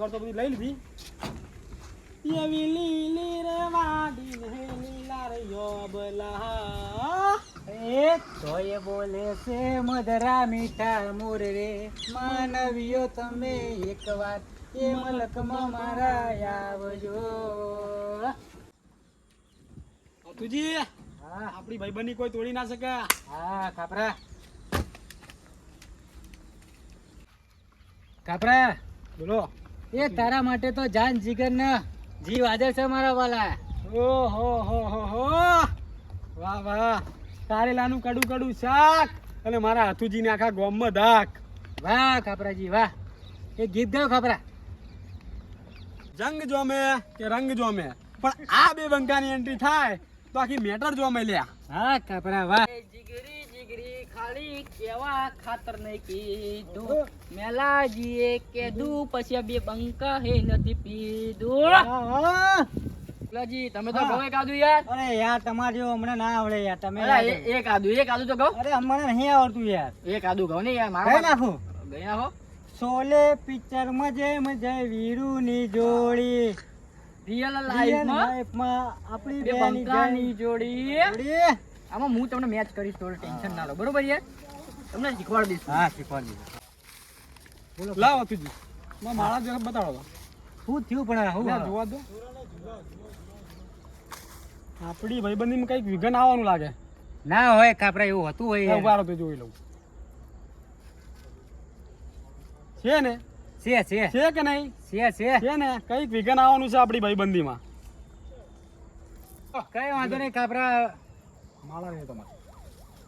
વગર તો બધી લઈ લીધી. એવી લીલી રે વાડી ને લીલા રે યોબલા. એ તોય બોલે છે મધરા મીઠા મોર રે માનવીઓ તમે એકવાર એ મલકમાં મારા આવજો. તુજી હા. આપણી ભાઈબંધની કોઈ તોડી ના શકે. હા કાપરા કાપરા બોલો. એ તારા માટે તો જાન જીગર ના જીવ હાજર છે મારા વાલા. ઓ હો હો હો. હો વાહ વાહ. કારેલાનું કડું કડું શાક અને મારા હાથુજીને આખા ગોમમાં ધાક. વાહ, ખાપરાજી, વાહ. એ ગીત ગાવ ખાપરા. જંગ જોમે કે રંગ જોમે? પણ આ બે બંકાની એન્ટ્રી થાય તો આખી મેટર જોમે લ્યા. હા, ખાપરા, વાહ. ખાલી કેવા ખાતર નહીં કીધું? મેલાજીએ કીધું પછી બે બંકા હે નથી પીધું. મેલાજી તમે તો હા. ગવે કાધું યાર. અરે યાર તમારે જો હમણાં ના આવડે યાર તમે એક આદુ એક આદુ તો કહો. અરે અમને નહીં આવડતું યાર. એક આદુ કહો ને યાર મારા નાખું ગઈ નાખો? શોલે પિક્ચરમાં જેમ જય વીરુ ની જોડી રિયલ લાઈફમાં આપણી બે બેની જોડી. આમાં હું તમને મેચ કરીશ થોડું ટેન્શન ના લો. બરોબર યાર તમને શીખવાડી દઈશ. હા શીખવાડી દીધું લાવો તુજી માં મારા જરા બતાડો શું થયું પણ હું જોવા દો. આપણી ભાઈબંધીમાં કંઈક વિઘન આવવાનું લાગે. ના હોય કાપરા એવું હતું હોય લ્યા, ઊભા રહો તો જોઈ લઉં. છે ને? છે છે. છે કે નહીં? છે છે. છે ને? કંઈક વિઘન આવવાનું છે આપણી ભાઈબંધીમાં. કઈ વાંધો નહીં કાપરા માળા રહે તમારે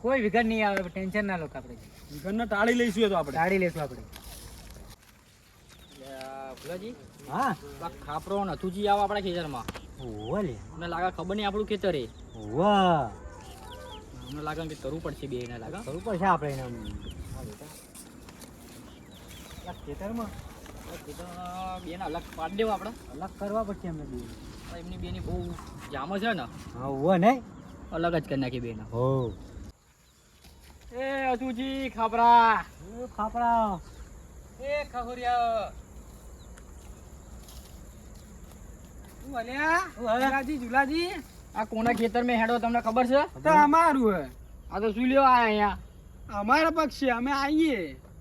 કોઈ વિઘન નહીં આવે ટેન્શન ના લો આપણે. વિઘનને ટાળી લઈશું તો આપણે. ટાળી લઈશું આપણે. ભુલાજી હા? આ ખાપરો નથુજી આવે આપણા ખેતરમાં. ઓલે મને લાગે ખબર નહીં આપણું ખેતર એ. વાહ મને લાગે કે કરવું પડશે બે એને લાગે. કરવું પડશે આપણે એને. ખેતરમાં? બે ને અલગ પાડી દેવા આપણે. અલગ કરવા પડશે એમને બે. એમની બે ની બહુ જામ છે ને. હા ઓ નહીં? અલગ જ કરી નાખી બે હો. એ અતુજી ખાપરા. ખાપડા એ ખહુરિયા આ કોના ખેતર મેં હેડો તમને ખબર છે? તો અમારું હે. આ તો શું લ્યો આ અહીંયા? અમારા પક્ષ છે અમે આવીએ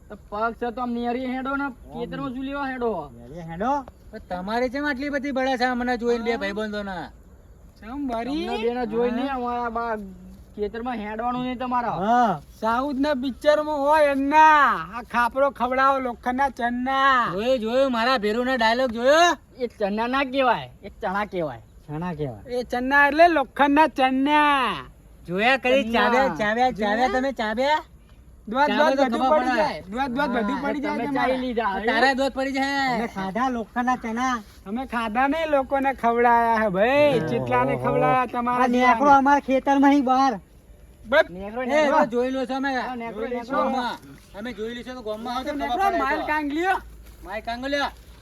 તો પગ છે તો નેરી હેડો ને ખેતરમાં શું લેવા હેડો? હેડો. તમારે કેમ આટલી બધી બળે છે મને જોઈને બે ભાઈબંધો ના બેને જોઈ નહીં અમારા બા ખેતરમાં હેડવાનું નહીં તમારા. હા. સાઉથ ના પિક્ચરમાં હોય એમના. આ ખાપરો ખવડાવો લોખંડના ચન્ના જોયું જોયું મારા ભેરુ ના ડાયલોગ જોયો? એ ચણા ના કહેવાય એ ચણા કહેવાય. ચણા કેવા એ ચન્ના એટલે લોખંડના ચન્ના જોયા કરી ચાવ્યા ચાવ્યા ચાવ્યા તમે ચાવ્યા? ખેતરમાં બહાર. જોઈ લો છો અમે. જોઈ નેકરો. ગોમમાં. અમે. જોઈ લીધું તો ગોમમાં આવશે ને નેકરો ખબર પડે માલ કાંગલીઓ.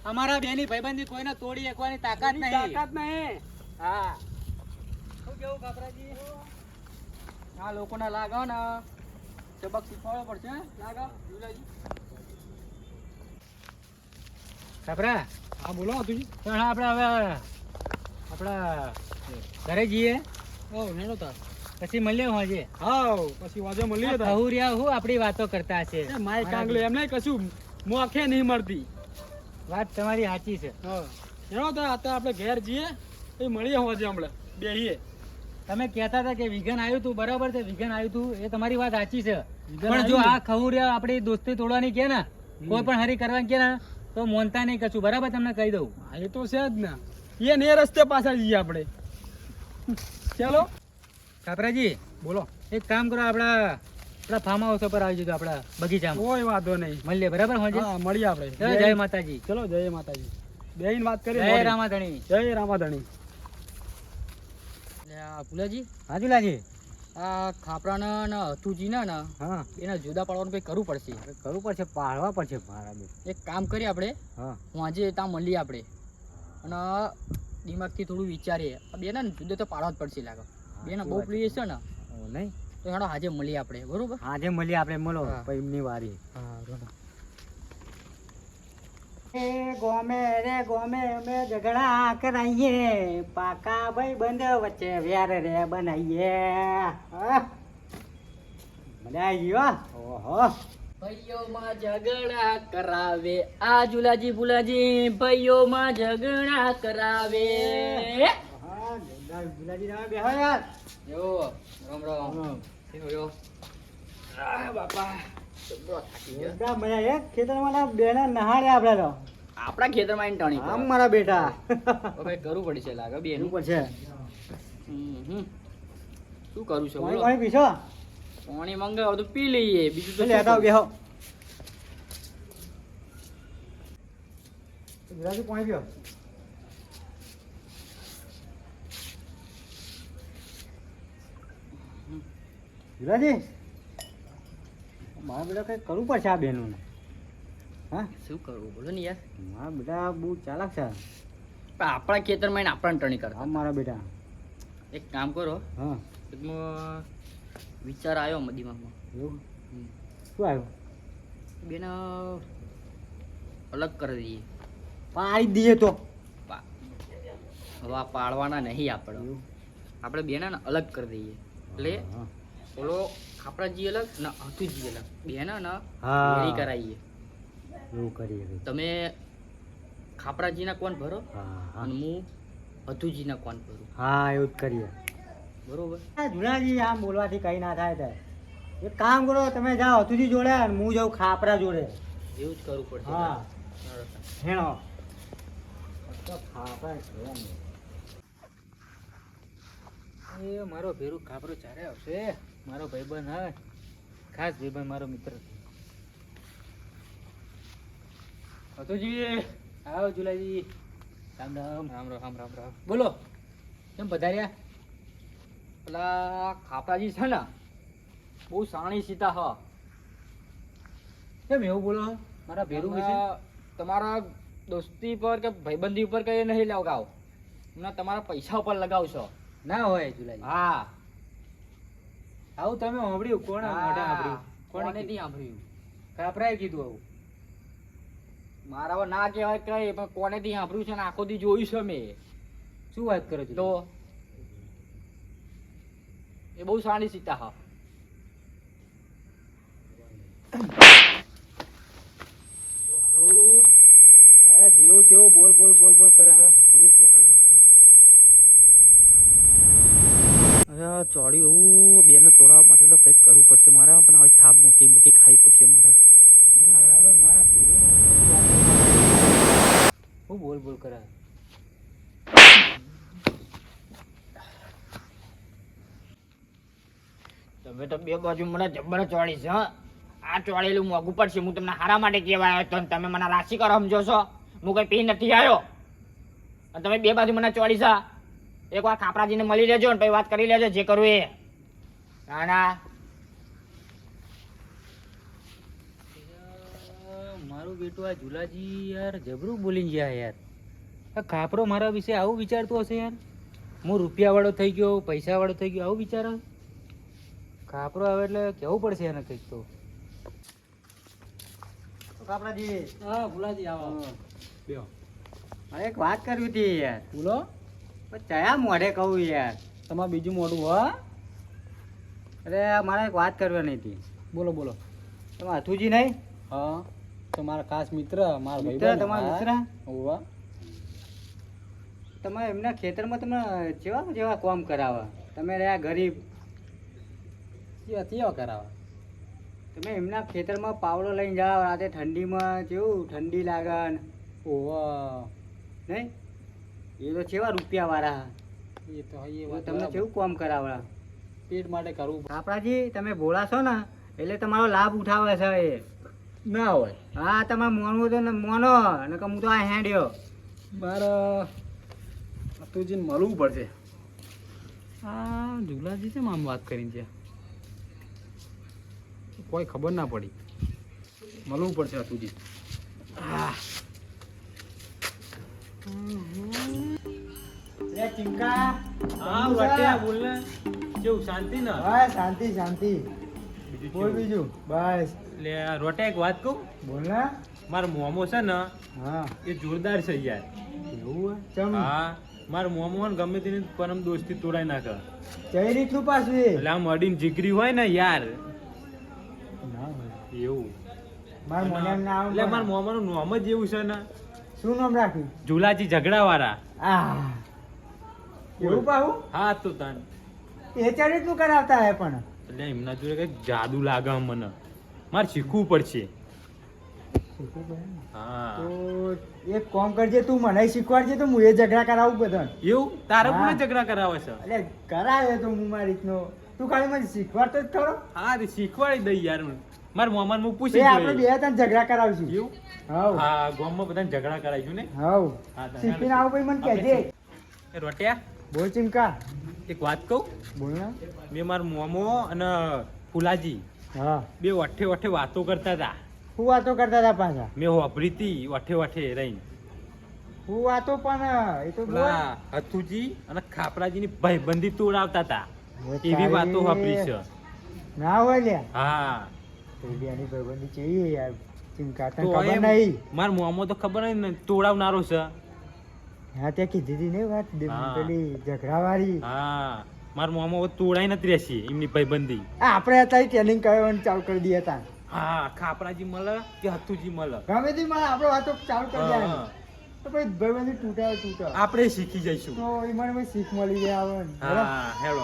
અમારા બેની ભાઈબંધી કોઈને તોડી એકવાની તાકાત નહીં. તાકાત નહીં. હા. શું કેવું કાપરાજી આ લોકોને લાગો ને. સબક શીખવાડવો પડશે? જુલાજી. કાપરા હા બોલો તુજી પણ આપણે હવે આપણા ઘરે જઈએ. ઓ નેનો તાર. પછી મળીએ હોજે હાઉ પછી વાજો મળીએ હું રહ્યા હું આપણી વાતો કરતા છે માય કાંગલો એમને કશું મોખે નહીં મળતી. વાત તમારી સાચી છે. હા. નેનો તાર અત્યારે આપણે ઘેર જઈએ એ મળીએ હોજે હમણાં. બેહીએ. તમે કહેતા હતા કે વિઘન આવ્યું હતું બરાબર છે વિઘન આવ્યું હતું એ તમારી વાત સાચી છે. પણ જો આ ખહુરિયા આપણી દોસ્તી તોડવાની કે ના? કોઈ પણ હરી કરવાની કે ના? તો મોનતા નહીં કશું બરાબર તમને કહી દઉં. એ તો છે જ ને. એ ને રસ્તે પાછા જઈએ આપણે. ચાલો. કાપરાજી બોલો. એક કામ કરો આપણા આપણા ફાર્મ હાઉસ ઉપર આવી જજો આપણા બગીચામાં. કોઈ વાંધો નહીં. મળીએ બરાબર હા મળીએ આપણે. જય જય માતાજી. ચલો જય માતાજી. બેન વાત કરીએ જય. રામાધણી. જય રામાધણી. લે આ ભુલાજી આ ખાપરાના ને હથુજીના ને હા. એના જુદા પાડવાનું કંઈ કરવું પડશે? કરવું પડશે પાડવા પડશે મારા બે. એક કામ કરીએ આપણે. હા. હું આજે ત્યાં મળીએ આપણે. અને દિમાગથી થોડું વિચારીએ. બેને ને જુદો તો પાડવા જ પડશે લાગે. બેને બહુ પ્રિય છે ને નહીં? તો હેડો આજે મળીએ આપણે. બરોબર? આજે મળીએ આપણે મળો. હા. એમની વારી. હા એ ગોમે રે ગોમે અમે ઝઘડા કરાઈએ. પાકા ભાઈ બંધ વચ્ચે વ્યાર રે બનાવીએ. મજા હો. ઓહો. ભાઈઓમાં ઝઘડા કરાવે. આ ઝુલાજી ફુલાજી ભાઈઓમાં ઝઘડા કરાવે. બેહો યાર. યો રામ રામ. બાપા. મજા એક ખેતરમાં બેના નહાડ્યા આપણે તો. આપણા ખેતરમાં આઈને ટણી આમ મારા બેટા. હવે કરવું પડશે લાગે બે એનું હમ. શું કરું છું પાણી પાણી પીશો? પાણી મંગાવો તો પી લઈએ. બીજું તો લેતા? બેહો. ગુજરાતી પાણી પીઓ. ગુજરાતી? મારા બેટા કઈ કરવું પડશે આ બેનું હા? શું કરવું? બોલો ને યાર. મારા બેટા બહુ ચાલાક છે. પણ આપણા ખેતરમાં એને આપણા ટણી કરતા. હા મારા બેટા. એક કામ કરો. હા. એકમાં વિચાર આવ્યો મારા દિમાગમાં એવું શું આવ્યો? બેન અલગ કરી દઈએ. પાડી દઈએ તો. હવા પાડવાના નહીં આપણે. આપણે બેનાને અલગ કરી દઈએ. એટલે હા. ઓલો ખાપરાજી અલગ ને હતુજી અલગ. બેના ને હા. વેરી કરાવીએ એવું કરીએ તમે ખાપરાજીના કોણ ભરો અને હું હતુજીના કોણ ભરું. હા એવું જ કરીએ. બરોબર? જુનાજી આમ બોલવાથી કઈ ના થાય તે એક કામ કરો તમે જાઓ હતુજી જોડે અને હું જાઉં ખાપરા જોડે. એવું જ કરવું પડશે હા. હેણો. ખાપરા. એ મારો ભેરું ખાપરો ચારે આવશે. મારો ભાઈબંધ હા ખાસ ભાઈબંધ મારો મિત્ર હતુજી આવો જુલાજી રામ રામ. રામ રામ રામ રામ બોલો. કેમ પધાર્યા? પેલા ખાપરાજી છે ને બહુ સાણી સીતા હ. કેમ એવું બોલો? મારા ભેરું વિશે? તમારા દોસ્તી પર કે ભાઈબંધી ઉપર કઈ નહીં લગાવ. હમણાં તમારા પૈસા ઉપર લગાવશો. ના હોય જુલાઈ. હા. આવું તમે સાંભળ્યું કોણ મોઢે સાંભળ્યું કોણે નહીં સાંભળ્યું કાપરાએ કીધું આવું. મારા ના કહેવાય કઈ પણ કોને થી સાંભળ્યું છે ને આખો દી જોયું છે મેં. શું વાત કરો છો? તો? એ બહુ સારી સીતા હા અરે જેવું તેવું બોલ બોલ બોલ બોલ કરે હા અરે ચોળ્યું એવું બેને તોડાવવા માટે તો કંઈક કરવું પડશે મારા પણ હવે થાપ મોટી મોટી ખાવી પડશે મારા હા, હવે મારા ભેરું હું કરાય તમે તો બે બાજુ મને જબ્બર ચોળી છે? આ ચોળેલું મોંઘું પડશે, હું તમને હારા માટે કહેવા હતો તમે મને રાશિ કરો સમજો છો. હું કઈ પી નથી આવ્યો. અને તમે બે બાજુ મને ચોળી છે. એક વાર ખાપરાજીને મળી લેજો ને પછી વાત કરી લેજો જે કરવું એ. ના ના. મારું બેટું આ ઝુલાજી યાર જબરું બોલી ગયા યાર. આ ખાપરો મારા વિશે આવું વિચારતો હશે યાર? હું રૂપિયા વાળો થઈ ગયો પૈસા વાળો થઈ ગયો આવું વિચાર? ખાપરો આવે એટલે કેવું પડશે એને કંઈક તો? તો હા ભુલાજી આવો. બેહો. મારે એક વાત કરવી હતી યાર. બોલો. ચયા મોઢે કહું યાર. તમારે બીજું મોઢું હો. અરે મારે એક વાત કરવાની હતી. બોલો બોલો. તમે અથુજી નહીં? હા તો મારા ખાસ મિત્ર મારા મિત્ર તમારા મિત્ર? હોવા. તમે એમના ખેતરમાં તમે જેવા જેવા કામ કરાવે તમે રહ્યા ગરીબ. કેવા કેવા કરાવા તમે એમના ખેતરમાં પાવડો લઈને જાઓ રાતે ઠંડીમાં જેવું ઠંડી લાગે ઓહો. નહીં? એ તો કેવા રૂપિયા વાળા એ તો એ તમને કેવું કામ કરાવવા? પેટ માટે કરવું આપણાજી તમે ભોળા છો ને એટલે તમારો લાભ ઉઠાવે છે એ. ના હોય. હા તમારે મોનવું તો મોનો અને હું તો આ હેડ્યો. મારે અતુજીને મળવું પડશે. આ ઝુલાજી છે આમ વાત કરીને છે. કોઈ ખબર ના પડી. મળવું પડશે અતુજી ચિંકા હા વટ્યા બોલ ને. કેવું શાંતિ ને? હા શાંતિ શાંતિ. બીજું બોલ બીજું. બસ. લે રોટે એક વાત કહું? બોલ ને. મારો મોમો છે ને હા. એ જોરદાર છે યાર. એવું હા. મારો મોમો ગમે તેની પરમ દોસ્તી તોડાઈ નાખે. કઈ રીતનું પાછું એટલે આમ અડીન જીગરી હોય ને યાર. એવું. મારા મોઢાનું નામ એટલે મારા. મોમાનું નામ જ એવું છે ને. શું નામ રાખ્યું? ઝુલાજી ઝઘડા વાળા આ એવું પાહું? હા તો તન. એ ચાર રીતનું કરાવતા હે પણ? એટલે એમના જોડે કંઈક જાદુ લાગે મને. મારે શીખવું પડશે. તો એક કામ કરજે તું મને શીખવાડજે તો હું એ ઝઘડા કરાવું બધા એવું? તારે. કોને ઝઘડા કરાવે છે? એટલે કરાવે તો હું મારી રીતનો. તું ખાલી મને શીખવાડતો જ ખરો. હા તે શીખવાડી દઈ યાર મારા મોમાને હું પૂછી આપણે બે ત્રણ ઝઘડા કરાવશું. એવું? હા હા ગામમાં બધાને ઝઘડા કરાવીશું ને? હા, શીખીને આવું ભાઈ મને કહેજે. રોટિયા? બોલ ચિમકા. એક વાત કહું? બોલ ને. મેં મારા મોમો અને ફુલાજી હા. બે વઠે વઠે વાતો કરતા હતા. હું વાતો કરતા હતા પાછા. મેં વાપરી પ્રીતિ વઠે વઠે રહીને. હું વાતો પણ એ તો બોલ. પેલા હથુજી અને ખાપરાજીની ભાઈબંધી તોડાવતા હતા એવી વાતો વાપરી છે. ના હોય લે હા. રેડિયાની ભાઈબંધી છે યાર? ચિંકાતા ખબર નહીં? મારા મોમો તો ખબર નહીં ને તોડાવનારો છે. હા ત્યાં કીધી હતી ને વાત? પેલી ઝઘડાવાળી. હા. મારા મોમો તોડાઈ નથી રહેશે એમની ભાઈબંધી. આપણે અત્યારે ટ્રેનિંગ કરવાનું ચાલુ કરી દઈએ હતા હા ખાપરાજી મળે કે હથુજી મળે ગમે તે મળે આપણે વાતો ચાલુ કરી દે તો પછી ભાઈબંધી તૂટ્યા તૂટે આપણે શીખી જઈશું. તો એ મને શીખ મળી જાય આવે હા હેલો.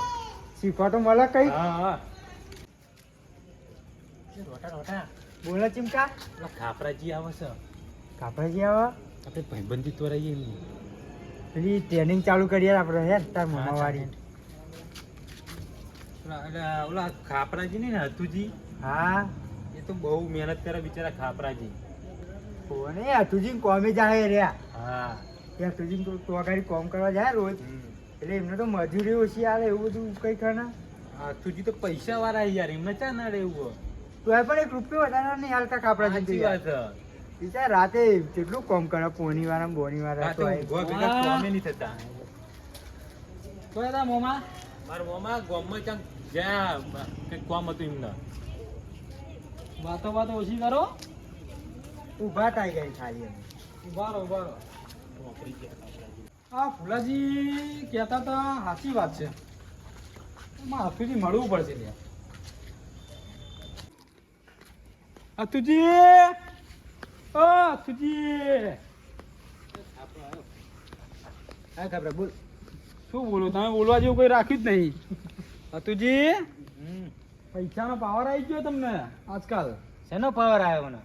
શીખવા તો મળે કઈ હા હા. રોટા રોટા બોલે ચિમકા ખાપરાજી આવે છે. ખાપરાજી આવે? આપણે ભાઈબંધી તોડાઈએ એમની પેલી ટ્રેનિંગ ચાલુ કરીએ આપણે હે તાર મામા વાળી એટલે ઓલા ખાપરાજી નહીં ને હતુજી હા. તો બહુ મહેનત કરે બિચારા ખાપરાજી. કોને? અતુજી કોમે જાય રહ્યા હા. એ અતુજી તો તો આગળ કોમ કરવા જાય રોજ. એટલે એમને તો મજૂરી ઓછી આવે એવું બધું કઈ ખરા? હથુજી તો પૈસા વાળા યાર એમને ચા ના રહેવું તો એ પણ એક રૂપિયો વધારે નહીં હાલતા કાપડા સાચી વાત. બિચાર રાતે કેટલું કોમ કરે પોની વાળા બોની વાળા તો. કોમે નહીં થતા. કોઈ હતા મોમા? મારા મોમા ગામમાં ક્યાંક જ્યાં કોમ હતું એમને. વાતો વાતો ઓછી કરો. ઊભા થાય ગઈ ખાલી એમ. ઉભારો ઉભારો આ ફુલાજી કહેતા હતા સાચી વાત છે. માં હાથુજી મળવું પડશે લ્યા અતુજી! ઓ હાથુજી હા ખબર બોલ. શું બોલું? તમે બોલવા જેવું કોઈ રાખ્યું જ નહીં. હાથુજી પૈસાનો પાવર આવી ગયો તમને આજકાલ. શેનો પાવર આવ્યો મને?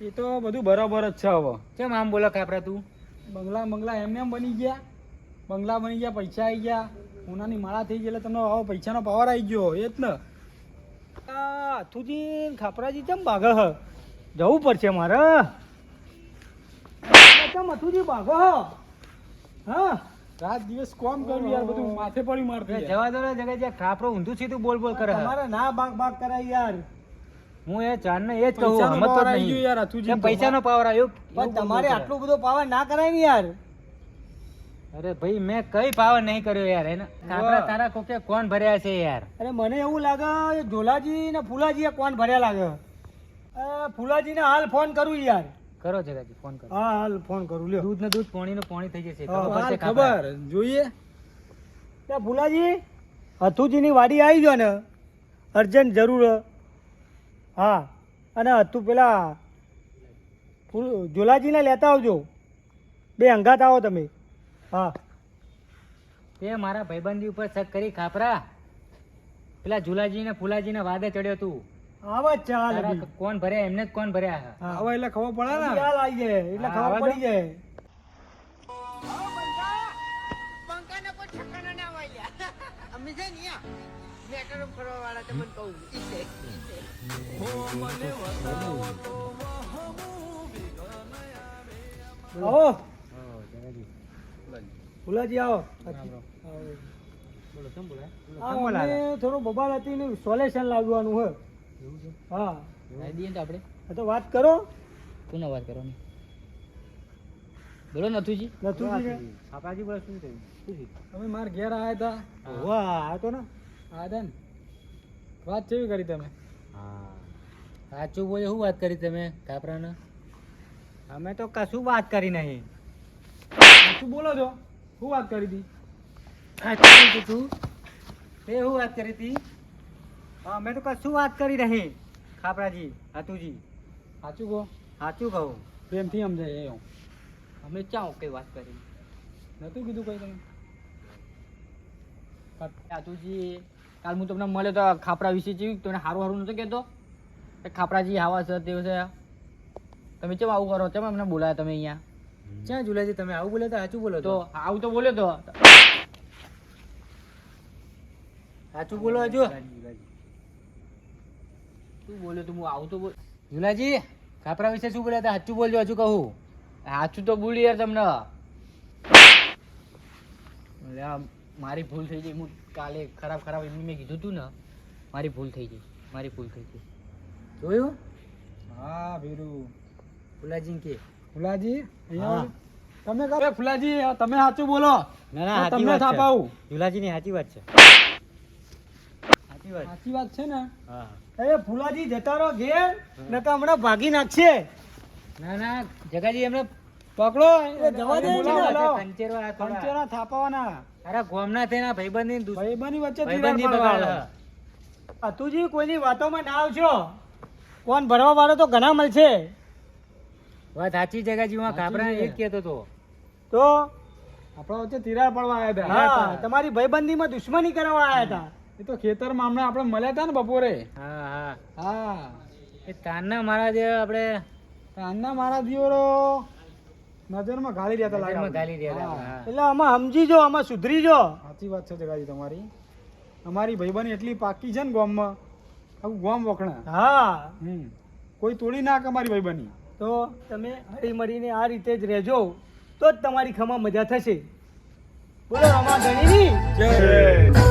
એ તો બધું બરાબર જ છે હવે. કેમ આમ બોલો કાપરા તું? બંગલા બંગલા એમ એમ બની ગયા. બંગલા બની ગયા પૈસા આવી ગયા. સોનાની માળા થઈ ગઈ એટલે તમને હવે પૈસાનો પાવર આવી ગયો. એ જ ને. આ અથુજી ખાપરાજી કેમ ભાગ હ? જવું પડશે મારે. કેમ અથુજી ભાગો હ? હા? રાત દિવસ કોમ કર્યું યાર બધું માથે પડી મારતું જવા દો ને જગ્યા જ્યાં ખાપરો ઊંધું સીધું બોલ બોલ કરે. તમારે ના બાગ બાગ કરાય યાર. હું એ ચાંદને એ જ કહું હમત ગયો નહીં. યાર અથુજી પૈસા નો પાવર આવ્યો. પણ તમારે કરે. આટલું બધો પાવર ના કરાય ને યાર. અરે ભાઈ મેં કઈ પાવર નહીં કર્યો યાર એને કાપરા તારા કોકે કોણ ભર્યા છે યાર? અરે મને એવું લાગે એ ઝોલાજી ને ફુલાજી કોણ ભર્યા લાગે? ફુલાજી ને હાલ ફોન કરું યાર. કરો જગાજી ફોન કરો. હા હાલ ફોન કરું લ્યો. દૂધ ને દૂધ પાણી ને પાણી થઈ જશે. ખબર જોઈએ. ત્યાં ભુલાજી હથુજી ની વાડી આવી ગયો ને. અર્જન્ટ જરૂર. હા અને હથુ પેલા ઝોલાજીને લેતા આવજો. બે અંગાત આવો તમે. હા. તે મારા ભાઈબંધી ઉપર શક કરી ખાપરા. પેલા ઝુલાજી ને ફુલાજી ને વાદે ચડ્યો તું. આવા અભી. કોણ ભર્યા? એમને જ કોણ ભર્યા? આવા હા. હવે એટલે ખબર પડે ને. ચાલ આવી જાય. એટલે ખબર પડી જાય. આવો. ફુલાજી આવો. બોલો બોલાય? થોડું બબાલ હતી ને સોલ્યુશન લાવવાનું હોય. હા. દઈએ તો આપણે. આ તો વાત કરો. કોને વાત કરવાની? બોલો નથુજી. નથુજી ને? બોલો શું થયું? તમે મારા ઘેર આવ્યા હતા. વાહ આ તો ને? આ હતા ને? વાત કેવી કરી તમે? સાચું બોલે શું વાત કરી તમે કાપરાને? અમે તો કશું વાત કરી નહીં. શું બોલો છો. શું વાત કરી હતી? તું. તે શું વાત કરી હતી? અમે તો કશું વાત કરી નહીં. ખાપરાજી હાતુજી સાચું કહો. સાચું કહો. પ્રેમથી સમજાય એ હું. અમે ચાઓ કઈ વાત કરી? નતું કીધું કઈ તમે? હાતુજી કાલ હું તમને મળ્યો તો ખાપરા વિશે જેવી તમને સારું સારું નતો કહેતો? ખાપરાજી આવા છે તે છે. તમે કેમ આવું કરો? કેમ અમને બોલાયા તમે અહીંયા? ક્યાં ઝુલાજી? તમે આવું બોલ્યો તો સાચું બોલો તો. આવું તો બોલ્યો તો. સાચું બોલો હજુ. શું બોલ્યો તું હું આવું તો બોલ. ઝુલાજી ખાપરા વિશે શું બોલ્યા હતા? સાચું બોલજો હજુ કહું. સાચું તો બોલી યાર તમને. મારી ભૂલ થઈ ગઈ. હું કાલે ખરાબ ખરાબ એમને મેં કીધું તું ને મારી ભૂલ થઈ ગઈ. મારી ભૂલ થઈ ગઈ. જોયું? હા ભીરું. ફુલાજી કે. ફુલાજી. તમે ફુલાજી તમે સાચું બોલો. ના ના સાચી વાત છે. સાચી વાત છે. સાચી વાત. છે ને? હા. અરે ફુલાજી જતા રહો ઘેર નકા હમણાં ભાગી નાખશે. ના ના જગાજી એમને પકડો. જવા દે થોડા. પંચોના થાપાવાના. અરે ગોમના તેના ભાઈબંધની ભાઈબંધની વચ્ચે ભાઈબંધી બગાડ. પાડવાનો. કોઈની વાતોમાં ના આવજો. કોણ ભરવા વાળો તો ઘણા મળશે. વાત સાચી જગાજી હું સાચી એક. એ કહેતો તો તો? આપણા વચ્ચે તિરાડ પડવા આવ્યા હતા તમારી ભાઈબંધીમાં દુશ્મની કરવા આવ્યા હતા. એ તો ખેતરમાં હમણાં આપણે મળ્યા હતા ને બપોરે. હા હા. હા. એ તાનના મહારાજ આપણે તાનના મારા દિયોરો નજરમાં ગાલી રહ્યા હતા લાગે ગાલી રહ્યા. એટલે આમાં સમજી જો આમાં સુધરી જો. સાચી વાત છે જગાજી તમારી. અમારી ભાઈબંધ એટલી પાકી છે ને ગોમમાં આખું ગોમ વખણા. હા. હમ. કોઈ તોડી નાખ અમારી ભાઈબંધી તો તમે હળી મળીને આ રીતે જ રહેજો તો જ તમારી ખમા મજા થશે. બોલો રમા ધણીની? જય.